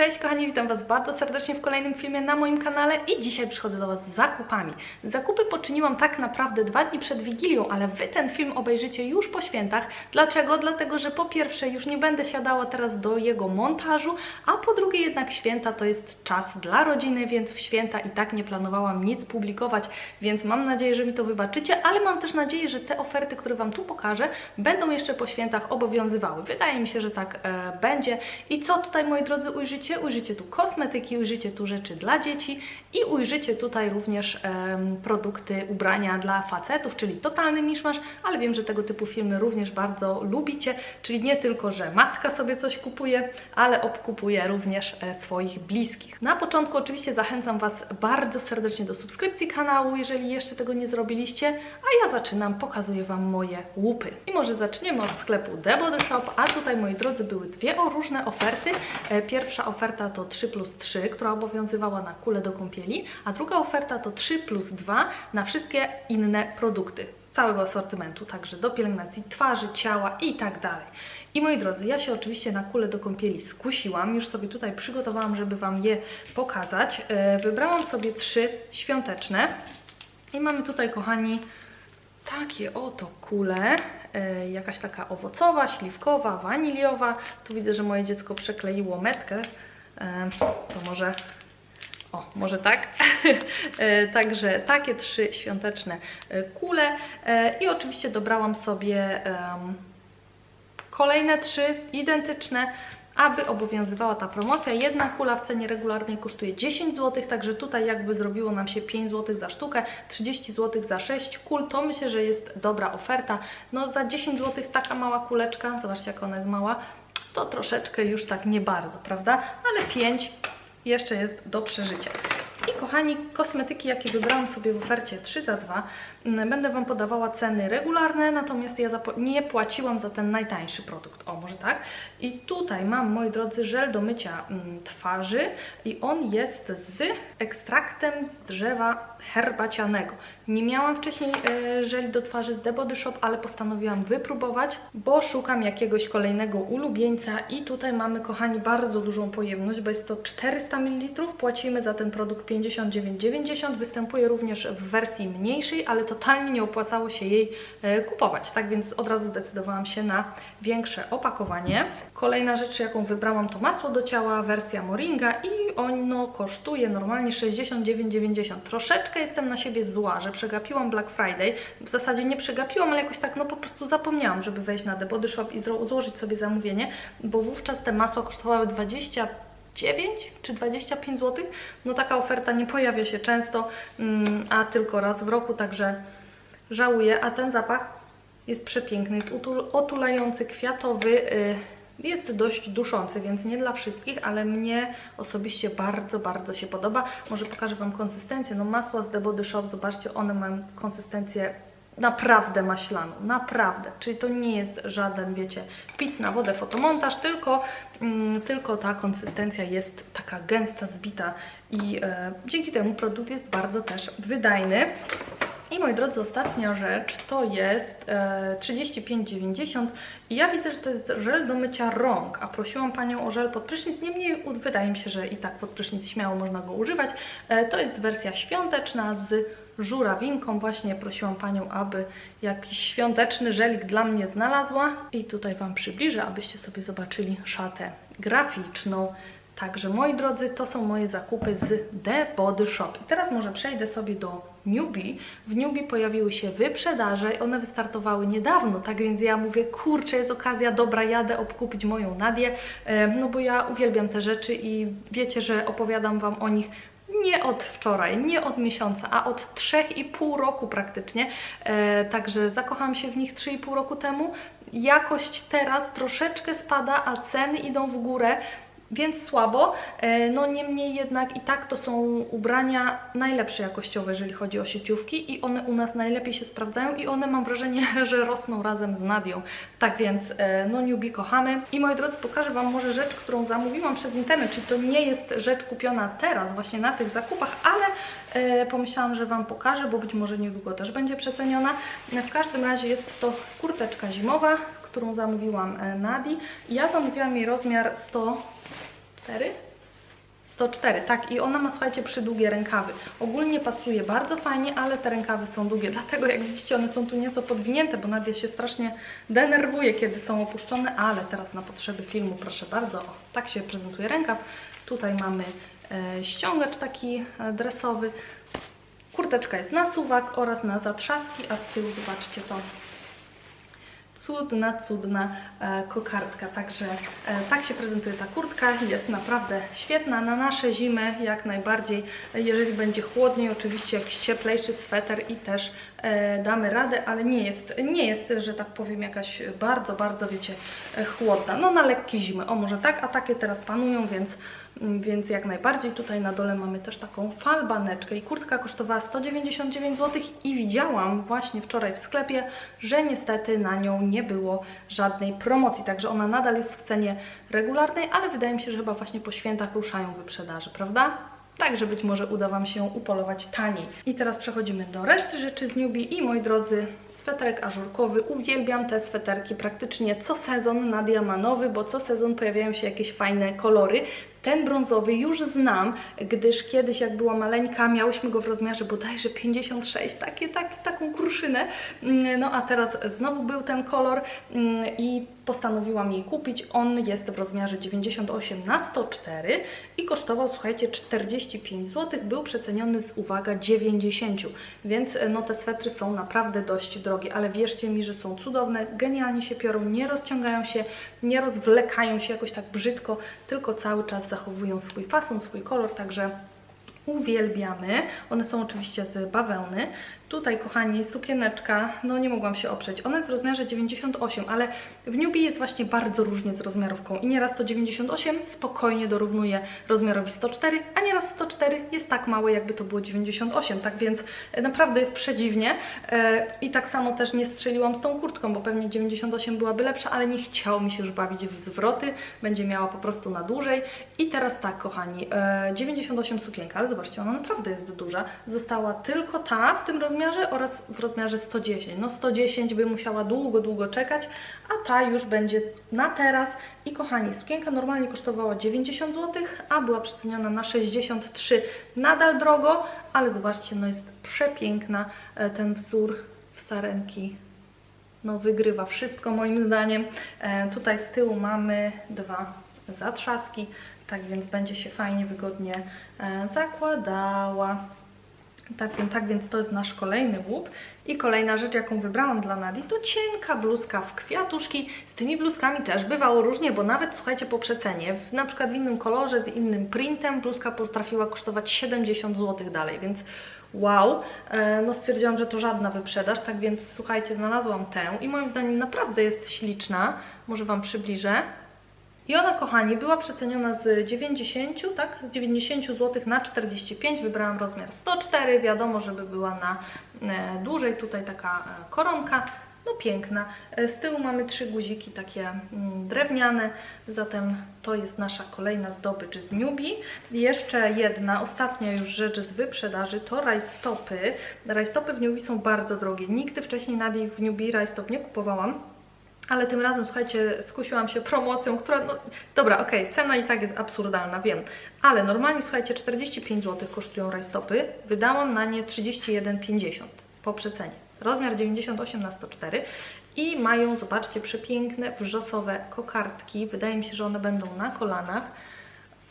Cześć kochani, witam Was bardzo serdecznie w kolejnym filmie na moim kanale i dzisiaj przychodzę do Was z zakupami. Zakupy poczyniłam tak naprawdę dwa dni przed Wigilią, ale Wy ten film obejrzycie już po świętach. Dlaczego? Dlatego, że po pierwsze już nie będę siadała teraz do jego montażu, a po drugie jednak święta to jest czas dla rodziny, więc w święta i tak nie planowałam nic publikować, więc mam nadzieję, że mi to wybaczycie, ale mam też nadzieję, że te oferty, które Wam tu pokażę, będą jeszcze po świętach obowiązywały. Wydaje mi się, że tak e, będzie. I co tutaj, moi drodzy, ujrzycie? Ujrzycie tu kosmetyki, ujrzycie tu rzeczy dla dzieci i ujrzycie tutaj również em, produkty, ubrania dla facetów, czyli totalny miszmasz, ale wiem, że tego typu filmy również bardzo lubicie, czyli nie tylko, że matka sobie coś kupuje, ale obkupuje również e, swoich bliskich. Na początku oczywiście zachęcam Was bardzo serdecznie do subskrypcji kanału, jeżeli jeszcze tego nie zrobiliście, a ja zaczynam, pokazuję Wam moje łupy. I może zaczniemy od sklepu The Body Shop, a tutaj, moi drodzy, były dwie różne oferty. E, Pierwsza oferta to 3 plus 3, która obowiązywała na kulę do kąpieli, a druga oferta to 3 plus 2 na wszystkie inne produkty z całego asortymentu, także do pielęgnacji twarzy, ciała i tak dalej. I moi drodzy, ja się oczywiście na kulę do kąpieli skusiłam, już sobie tutaj przygotowałam, żeby Wam je pokazać. E, Wybrałam sobie trzy świąteczne i mamy tutaj, kochani, takie oto kule, e, jakaś taka owocowa, śliwkowa, waniliowa. Tu widzę, że moje dziecko przekleiło metkę, to może, o, może tak. e, także takie trzy świąteczne e, kule e, i oczywiście dobrałam sobie kolejne trzy identyczne, aby obowiązywała ta promocja. Jedna kula w cenie regularnej kosztuje 10 zł, także tutaj jakby zrobiło nam się 5 zł za sztukę, 30 zł za 6 kul, to myślę, że jest dobra oferta. No za 10 zł taka mała kuleczka, zobaczcie jak ona jest mała, to troszeczkę już tak nie bardzo, prawda? Ale 5 jeszcze jest do przeżycia. Kochani, kosmetyki, jakie wybrałam sobie w ofercie 3 za 2, mm, będę Wam podawała ceny regularne, natomiast ja nie płaciłam za ten najtańszy produkt. O, może tak? I tutaj mam, moi drodzy, żel do mycia mm, twarzy i on jest z ekstraktem z drzewa herbacianego. Nie miałam wcześniej e, żeli do twarzy z The Body Shop, ale postanowiłam wypróbować, bo szukam jakiegoś kolejnego ulubieńca i tutaj mamy, kochani, bardzo dużą pojemność, bo jest to 400 ml, płacimy za ten produkt 59,90, występuje również w wersji mniejszej, ale totalnie nie opłacało się jej e, kupować, tak więc od razu zdecydowałam się na większe opakowanie. Kolejna rzecz, jaką wybrałam to masło do ciała, wersja Moringa i ono kosztuje normalnie 69,90. Troszeczkę jestem na siebie zła, że przegapiłam Black Friday. W zasadzie nie przegapiłam, ale jakoś tak no po prostu zapomniałam, żeby wejść na The Body Shop i złożyć sobie zamówienie, bo wówczas te masła kosztowały 20 9 czy 25 zł. No taka oferta nie pojawia się często, mm, a tylko raz w roku, także żałuję. A ten zapach jest przepiękny, jest otulający, kwiatowy. y, Jest dość duszący, więc nie dla wszystkich, ale mnie osobiście bardzo, bardzo się podoba. Może pokażę Wam konsystencję. No masła z The Body Shop, zobaczcie, one mają konsystencję naprawdę maślaną, naprawdę. Czyli to nie jest żaden, wiecie, pic na wodę, fotomontaż, tylko, mm, tylko ta konsystencja jest taka gęsta, zbita i e, dzięki temu produkt jest bardzo też wydajny. I moi drodzy, ostatnia rzecz to jest e, 35,90 i ja widzę, że to jest żel do mycia rąk, a prosiłam Panią o żel pod prysznic, niemniej wydaje mi się, że i tak pod prysznic śmiało można go używać. E, to jest wersja świąteczna z żurawinką, właśnie prosiłam Panią, aby jakiś świąteczny żelik dla mnie znalazła i tutaj Wam przybliżę, abyście sobie zobaczyli szatę graficzną. Także moi drodzy, to są moje zakupy z The Body Shop. I teraz może przejdę sobie do Newbie. W Newbie pojawiły się wyprzedaże, one wystartowały niedawno, tak więc ja mówię, kurczę, jest okazja, dobra, jadę obkupić moją Nadię, e, no bo ja uwielbiam te rzeczy i wiecie, że opowiadam Wam o nich nie od wczoraj, nie od miesiąca, a od 3,5 roku praktycznie. E, także zakochałam się w nich 3,5 roku temu. Jakość teraz troszeczkę spada, a ceny idą w górę. Więc słabo, e, no niemniej jednak i tak to są ubrania najlepsze jakościowe, jeżeli chodzi o sieciówki i one u nas najlepiej się sprawdzają i one mam wrażenie, że rosną razem z Nadią. Tak więc e, no Newbie kochamy. I moi drodzy, pokażę Wam może rzecz, którą zamówiłam przez internet, czyli to nie jest rzecz kupiona teraz właśnie na tych zakupach, ale e, pomyślałam, że Wam pokażę, bo być może niedługo też będzie przeceniona. W każdym razie jest to kurteczka zimowa, którą zamówiłam e, Nadi. Ja zamówiłam jej rozmiar 104 104, tak i ona ma, słuchajcie, przydługie rękawy. Ogólnie pasuje bardzo fajnie, ale te rękawy są długie, dlatego jak widzicie one są tu nieco podwinięte, bo Nadia się strasznie denerwuje, kiedy są opuszczone, ale teraz na potrzeby filmu, proszę bardzo, o, tak się prezentuje rękaw. Tutaj mamy e, ściągacz taki e, dresowy, kurteczka jest na suwak oraz na zatrzaski, a z tyłu zobaczcie to cudna, cudna e, kokardka. Także e, tak się prezentuje ta kurtka. Jest naprawdę świetna na nasze zimy, jak najbardziej. Jeżeli będzie chłodniej, oczywiście jakiś cieplejszy sweter i też e, damy radę, ale nie jest, nie jest, że tak powiem, jakaś bardzo, bardzo, wiecie, chłodna. No na lekkie zimy, o może tak, a takie teraz panują, więc więc jak najbardziej tutaj na dole mamy też taką falbaneczkę i kurtka kosztowała 199 zł i widziałam właśnie wczoraj w sklepie, że niestety na nią nie było żadnej promocji, także ona nadal jest w cenie regularnej, ale wydaje mi się, że chyba właśnie po świętach ruszają wyprzedaże, prawda? Także być może uda Wam się upolować taniej. I teraz przechodzimy do reszty rzeczy z Newbie i moi drodzy, sweterek ażurkowy. Uwielbiam te sweterki praktycznie co sezon na diamanowy, bo co sezon pojawiają się jakieś fajne kolory. Ten brązowy już znam, gdyż kiedyś jak była maleńka, miałyśmy go w rozmiarze bodajże 56, takie, tak, taką kruszynę. Mm, No a teraz znowu był ten kolor mm, i postanowiłam jej kupić. On jest w rozmiarze 98 na 104 i kosztował, słuchajcie, 45 zł. Był przeceniony z, uwaga, 90, więc no te swetry są naprawdę dość drogie, ale wierzcie mi, że są cudowne, genialnie się piorą, nie rozciągają się, nie rozwlekają się jakoś tak brzydko, tylko cały czas zachowują swój fason, swój kolor, także uwielbiamy. One są oczywiście z bawełny. Tutaj, kochani, sukieneczka, no nie mogłam się oprzeć. Ona jest w rozmiarze 98, ale w Newbie jest właśnie bardzo różnie z rozmiarówką. I nieraz to 98 spokojnie dorównuje rozmiarowi 104, a nieraz 104 jest tak małe, jakby to było 98, tak więc e, naprawdę jest przedziwnie. E, i tak samo też nie strzeliłam z tą kurtką, bo pewnie 98 byłaby lepsza, ale nie chciało mi się już bawić w zwroty, będzie miała po prostu na dłużej. I teraz tak, kochani, e, 98 sukienka, ale zobaczcie, ona naprawdę jest duża, została tylko ta w tym rozmiarze oraz w rozmiarze 110. No 110 by musiała długo, długo czekać, a ta już będzie na teraz. I kochani, sukienka normalnie kosztowała 90 zł, a była przeceniona na 63. Nadal drogo, ale zobaczcie, no jest przepiękna. E, Ten wzór w sarenki no wygrywa wszystko moim zdaniem. E, tutaj z tyłu mamy dwa zatrzaski, tak więc będzie się fajnie, wygodnie e, zakładała. Tak, więc- tak więc to jest nasz kolejny łup. I kolejna rzecz, jaką wybrałam dla Nadi, to cienka bluzka w kwiatuszki. Z tymi bluzkami też bywało różnie, bo nawet, słuchajcie, po przecenie, w, na przykład w innym kolorze, z innym printem, bluzka potrafiła kosztować 70 zł dalej, więc wow. E, No stwierdziłam, że to żadna wyprzedaż, tak więc słuchajcie, znalazłam tę i moim zdaniem naprawdę jest śliczna. Może Wam przybliżę. I ona, kochani, była przeceniona z 90, tak? Z 90 zł na 45. Wybrałam rozmiar 104. Wiadomo, żeby była na e, dłużej. Tutaj taka e, koronka. No piękna. E, Z tyłu mamy trzy guziki takie mm, drewniane, zatem to jest nasza kolejna zdobycz z Newbie. Jeszcze jedna, ostatnia już rzecz z wyprzedaży to rajstopy. Rajstopy w Newbie są bardzo drogie. Nigdy wcześniej Nadii w Newbie rajstop nie kupowałam. Ale tym razem, słuchajcie, skusiłam się promocją, która, no dobra, okej, cena i tak jest absurdalna, wiem. Ale normalnie, słuchajcie, 45 zł kosztują rajstopy. Wydałam na nie 31,50 po przecenie. Rozmiar 98 na 104 i mają, zobaczcie, przepiękne wrzosowe kokardki. Wydaje mi się, że one będą na kolanach.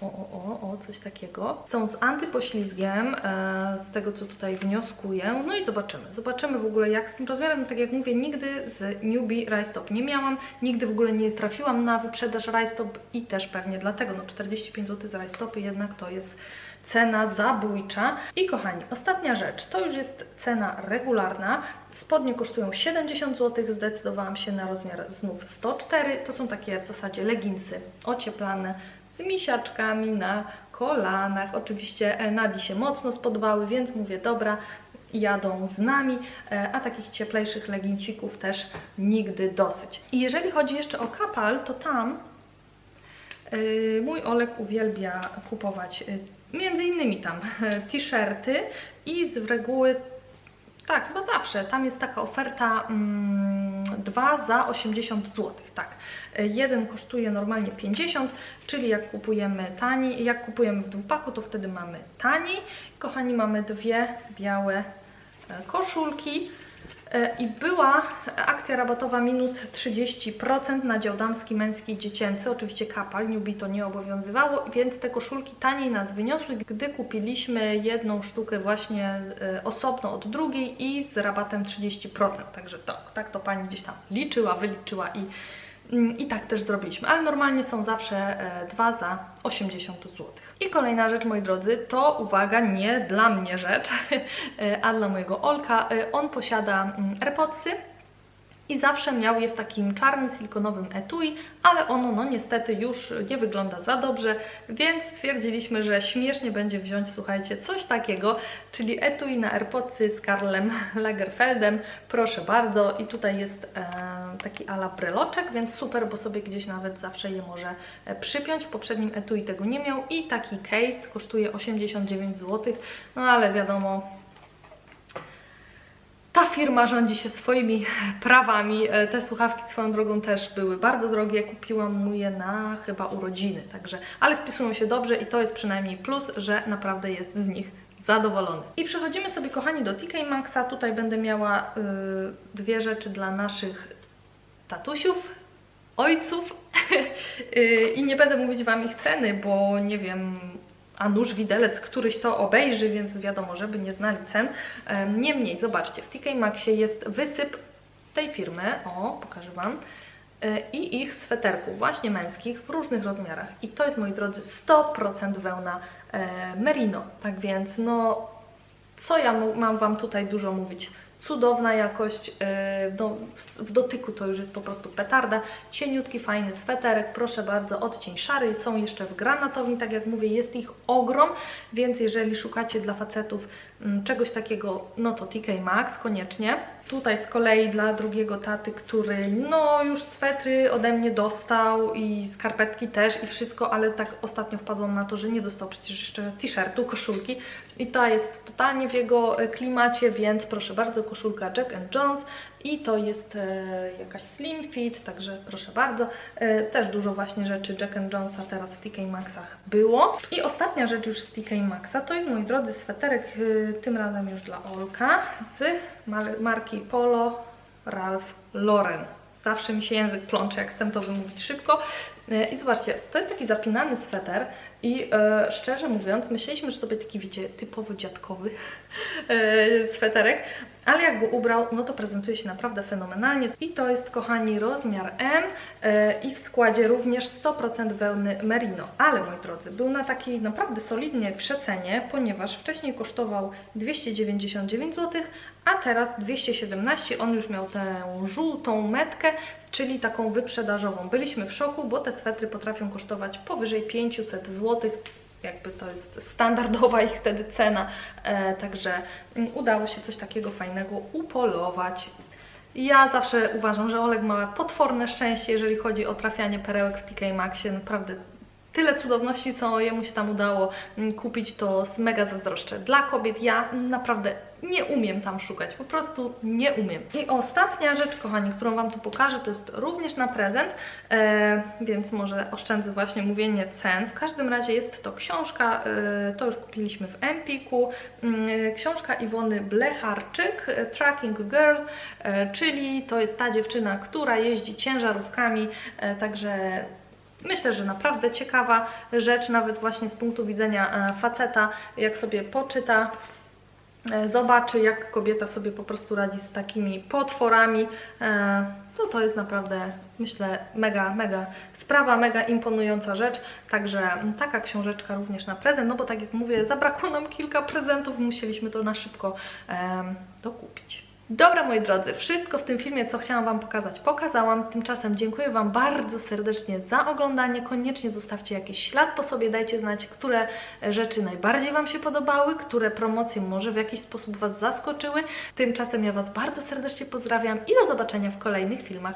O, o, o, o, coś takiego. Są z antypoślizgiem, e, z tego co tutaj wnioskuję. No i zobaczymy. Zobaczymy w ogóle jak z tym rozmiarem. Tak jak mówię, nigdy z Newbie Rajstop nie miałam. Nigdy w ogóle nie trafiłam na wyprzedaż Rajstop i też pewnie dlatego. No 45 zł za Rajstopy jednak to jest cena zabójcza. I kochani, ostatnia rzecz. To już jest cena regularna. Spodnie kosztują 70 zł. Zdecydowałam się na rozmiar znów 104. To są takie w zasadzie leginsy ocieplane z misiaczkami na kolanach. Oczywiście e, Nadi się mocno spodobały, więc mówię, dobra, jadą z nami, e, a takich cieplejszych legincików też nigdy dosyć. I jeżeli chodzi jeszcze o kapal, to tam Yy, Mój Olek uwielbia kupować między innymi tam t-shirty i z reguły tak, chyba zawsze. Tam jest taka oferta mm, dwa za 80 zł, tak. E, Jeden kosztuje normalnie 50, czyli jak kupujemy taniej, jak kupujemy w dwupaku, to wtedy mamy taniej. Kochani, mamy dwie białe e, koszulki. E, I była akcja rabatowa minus 30% na dział damski, męski dziecięcy. Oczywiście kapal, newbie to nie obowiązywało, więc te koszulki taniej nas wyniosły, gdy kupiliśmy jedną sztukę właśnie e, osobno od drugiej i z rabatem 30%. Także to, tak to Pani gdzieś tam liczyła, wyliczyła i, i tak też zrobiliśmy. Ale normalnie są zawsze e, dwa za 80 zł. I kolejna rzecz, moi drodzy, to uwaga, nie dla mnie rzecz, e, a dla mojego Olka. E, On posiada mm, AirPodsy i zawsze miał je w takim czarnym silikonowym etui, ale ono no niestety już nie wygląda za dobrze, więc stwierdziliśmy, że śmiesznie będzie wziąć, słuchajcie, coś takiego, czyli etui na AirPodsy z Karlem Lagerfeldem, proszę bardzo. I tutaj jest e, taki ala breloczek, więc super, bo sobie gdzieś nawet zawsze je może e, przypiąć, w poprzednim etui tego nie miał i taki case kosztuje 89 zł, no ale wiadomo, ta firma rządzi się swoimi prawami. E, Te słuchawki swoją drogą też były bardzo drogie. Kupiłam mu je na chyba urodziny, także, ale spisują się dobrze i to jest przynajmniej plus, że naprawdę jest z nich zadowolony. I przechodzimy sobie, kochani, do TK Maxa. Tutaj będę miała y, dwie rzeczy dla naszych tatusiów, ojców Y, i nie będę mówić Wam ich ceny, bo nie wiem, a nóż widelec któryś to obejrzy, więc wiadomo, żeby nie znali cen. Em, Niemniej, zobaczcie, w TK Maxie jest wysyp tej firmy, o, pokażę Wam, y, i ich sweterków, właśnie męskich, w różnych rozmiarach. I to jest, moi drodzy, 100% wełna e, merino. Tak więc, no, co ja mam Wam tutaj dużo mówić? Cudowna jakość, e, no, w- w dotyku to już jest po prostu petarda. Cieniutki, fajny sweterek, proszę bardzo, odcień szary. Są jeszcze w granatowni, tak jak mówię, jest ich ogrom, więc jeżeli szukacie dla facetów mm, czegoś takiego, no to TK Maxx koniecznie. Tutaj z kolei dla drugiego taty, który no już swetry ode mnie dostał i skarpetki też i wszystko, ale tak ostatnio wpadłam na to, że nie dostał przecież jeszcze t-shirtu, koszulki. I ta jest totalnie w jego e, klimacie, więc proszę bardzo, koszulka Jack Jones i to jest e, jakaś slim fit, także proszę bardzo. E, też dużo właśnie rzeczy Jack Jonesa teraz w TK Maxach było. I ostatnia rzecz już z TK Maxa to jest, moi drodzy, sweterek, e, tym razem już dla Olka, z mar- marki Polo Ralph Lauren. Zawsze mi się język plącze, jak chcę to wymówić szybko. I zobaczcie, to jest taki zapinany sweter i e, szczerze mówiąc, myśleliśmy, że to będzie taki, wiecie, typowo dziadkowy sweterek, ale jak go ubrał, no to prezentuje się naprawdę fenomenalnie. I to jest, kochani, rozmiar M e, i w składzie również 100% wełny merino. Ale, moi drodzy, był na takiej naprawdę solidnie przecenie, ponieważ wcześniej kosztował 299 zł, a teraz 217. On już miał tę żółtą metkę, czyli taką wyprzedażową. Byliśmy w szoku, bo te swetry potrafią kosztować powyżej 500 zł. Jakby to jest standardowa ich wtedy cena, e, także mm, udało się coś takiego fajnego upolować. Ja zawsze uważam, że Oleg ma potworne szczęście, jeżeli chodzi o trafianie perełek w TK Maxie. Naprawdę tyle cudowności, co jemu się tam udało mm, kupić, to mega zazdroszczę. Dla kobiet ja naprawdę nie umiem tam szukać, po prostu nie umiem. I ostatnia rzecz, kochani, którą Wam tu pokażę, to jest również na prezent, e, więc może oszczędzę właśnie mówienie cen. W każdym razie jest to książka, e, to już kupiliśmy w Empiku, mm, książka Iwony Blecharczyk, e, Tracking Girl, e, czyli to jest ta dziewczyna, która jeździ ciężarówkami, e, także Myślę, że naprawdę ciekawa rzecz, nawet właśnie z punktu widzenia e, faceta, jak sobie poczyta, e, zobaczy, jak kobieta sobie po prostu radzi z takimi potworami, e, no to jest naprawdę, myślę, mega, mega sprawa, mega imponująca rzecz. Także taka książeczka również na prezent, no bo tak jak mówię, zabrakło nam kilka prezentów, musieliśmy to na szybko dokupić. Dobra, moi drodzy, wszystko w tym filmie, co chciałam Wam pokazać, pokazałam. Tymczasem dziękuję Wam bardzo serdecznie za oglądanie. Koniecznie zostawcie jakiś ślad po sobie, dajcie znać, które rzeczy najbardziej Wam się podobały, które promocje może w jakiś sposób Was zaskoczyły. Tymczasem ja Was bardzo serdecznie pozdrawiam i do zobaczenia w kolejnych filmach.